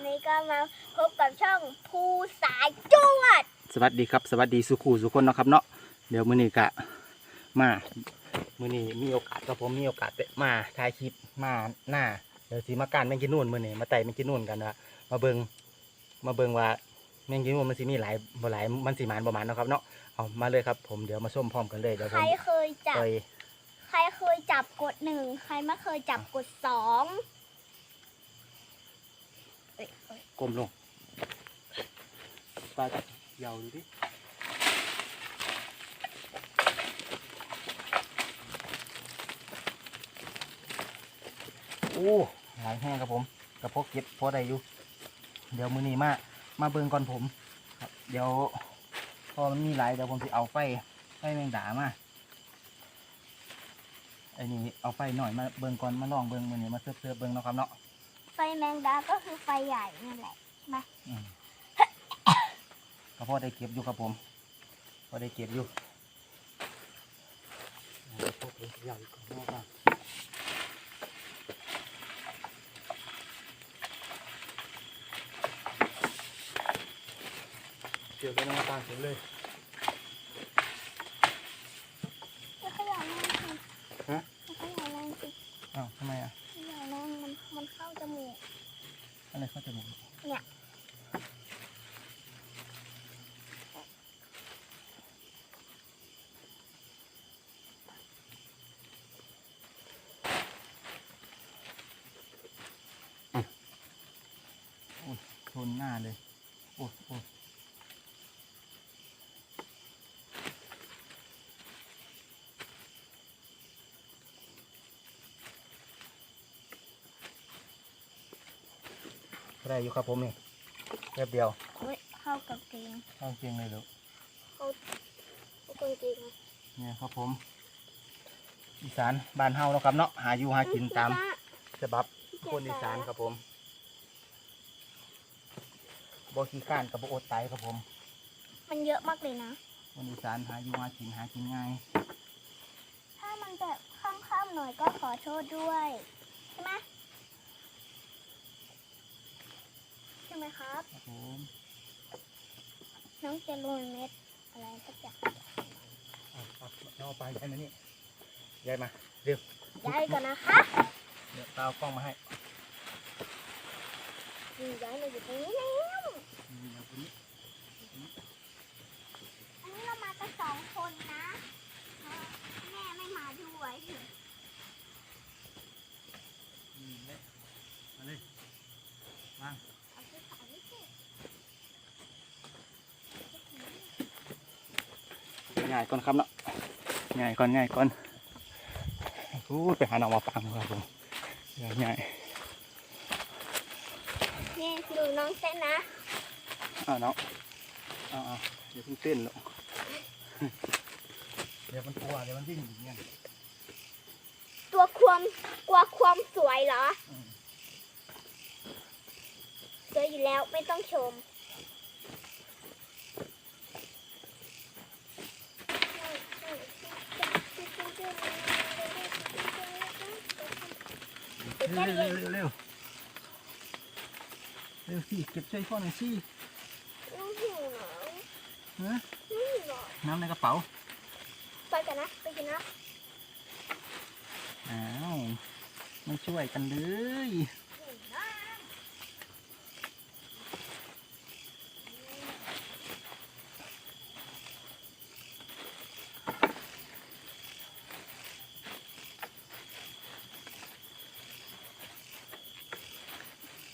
วันนี้ก็มาพบกับช่องภูสายจวด สวัสดีครับสวัสดีสุขูสุคนเนาะครับเนาะเดี๋ยวมื้อนี้กะมามื้อนี้มีโอกาสกับผมมีโอกาสได้มาถ่ายคลิปมาหน้าเดี๋ยวสิมาการแมงกินนู่นมื้อนี้มาไต่แมงกินนู่นกันว่ามาเบิงมาเบิงว่าแมงกินนู่นมันสิมีหลายบ่หลายมันสิหมานบ่หมานเนาะครับเนาะเอามาเลยครับ ผมเดี๋ยวมาชมพร้อมกันเลยเดี๋ยวใคผรมเคยจับ ไปใครเคยจับกดหนึ่ง ใครไม่เคยจับกดสองเก้มลงปลาจับยาวดูดิโอ้หลายแห้งครับผมกระเพาะเก็บพอได้อยู่ เดี๋ยวมือนี้มา มาเบิ่งก่อนผมครับเดี๋ยวพอมันมีหลายเดี๋ยวผมจะเอาไฟไฟแมงดามาไอ้นี่เอาไฟหน่อยมาเบิ่งก่อนมาลองเบิ่งมือนี้มาเสิร์ฟเสิร์ฟเบิ่งเนาะครับเนาะ แมงดาก็คือไฟใหญ่นั่นแหละอืมก็พอได้เก็บอยู่ครับผมพอได้เก็บอยู่เอาพวกเล็กใหญ่ก่อนเนาะครับเกี่ยวกับน้ำตาลเสร็จเลย ไม่ขยับแรงสิ ฮะ ไม่ขยับแรงสิ อ้าวทำไมอะ ขยับแรงมันมันเข้าจมูก อะไร เนี่ยชนหน้าเลย โอ้โอ้ ได้อยู่ครับผมนี่แป๊บเดียวเฮ้ยเข้ากับเกงเข้าเพียงเลยลูกเข้าเข้ากับเกงอะเนี่ยครับผม อีสานบ้านเฮาแล้วครับเนาะหาอยู่หากินตามฉบับคนอีสานครับผมบ่ขี้ข้านกับบ่อดตายครับผม มันเยอะมากเลยนะคนอีสานหาอยู่หากินหากินง่าย ถ้ามันแบบค่ำๆหน่อยก็ขอโทษด้วย ใช่ไหมใช่ ไหมครับ ครับผมน้องจะโรยเม็ดอะไรสักอย่างเอาเอาเอาไปได้ไหมนี่ยายมาเร็วย้ายก่อนนะคะเดี๋ยวตาเอากล้องมาให้ นี่ย้ายมาอยู่ตรงนี้แล้วอืมเอาตัวนี้ อันนี้เรามากันสองคนนะเออแม่ไม่มาด้วย อืมเลยมาเลย วาง เอาไปขายไม่เสร็จ ง่ายก่อนครับเนาะง่ายก่อนง่ายก่อนอู้ไปหาหน่อมาปังครับผมง่ายง่ายนี่ดูน้องเต้นนะอ้าวเนาะอ้าวอ้าวเดี๋ยวเพิ่งเต้นหรอกเดี๋ยวมันกลัวเดี๋ยวมันวิ่งหนีไงตัวความกลัวความสวยเหรออืมสวยอยู่แล้วไม่ต้องชม เร็วเร็วเร็วเร็วเร็วสิเก็บช่วยพ่อหน่อยสิน้องหิวหนาวฮะน้องหิวหนาวน้ำในกระเป๋า ไปกันนะ ไปกันนะอ้าวไม่ช่วยกันเลย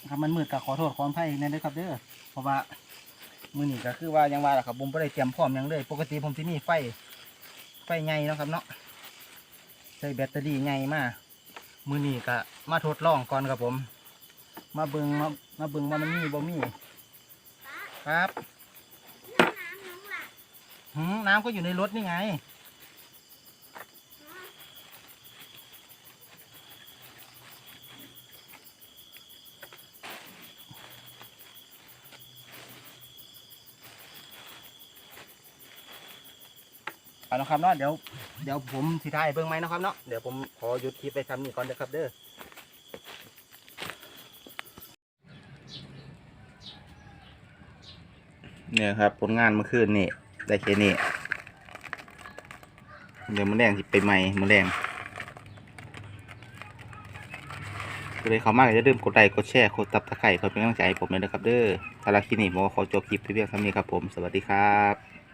ครับมันมืดก็ขอโทษขออภัยในเด้อครับเด้อเพราะว่ามือนี่ก็คือว่ายังว่าแหละครับผมไม่ได้เตรียมพร้อมหยังเลย ปกติผมที่นี่ไฟไฟใหญ่เนาะครับเนาะใช้แบตเตอรี่ใหญ่มากมือนี่ก็มาทดลองก่อนครับผม มาเบิงมามาเบิงว่ามันมีบ่มีำป้าครับน้ำน้องหลับหืมน้ำก็อยู่ในรถนี่ไง เอาละครับเนาะเดี๋ยวเดี๋ยวผมสิถ่ายเบิ่งไหมนะครับเนาะเดี๋ยวผมขอหยุดคลิปไปทำนี่ก่อนเด้อครับเด้อเนี่ยครับ ผลงานเมื่อคืนนี่ได้แค่นี้เดี๋ยวมื้อแรงสิไปใหม่มื้อแรงก็เลยเขามากอย่าลืมกดไลค์กดแชร์กดตับตะไคร้เพื่อเป็นกำลังใจให้ผมเลยนะครับเด้อสำหรับคลินี้ผมก็ขอจบคลิปไปเพียงเท่านี้ครับผม สวัสดีครับ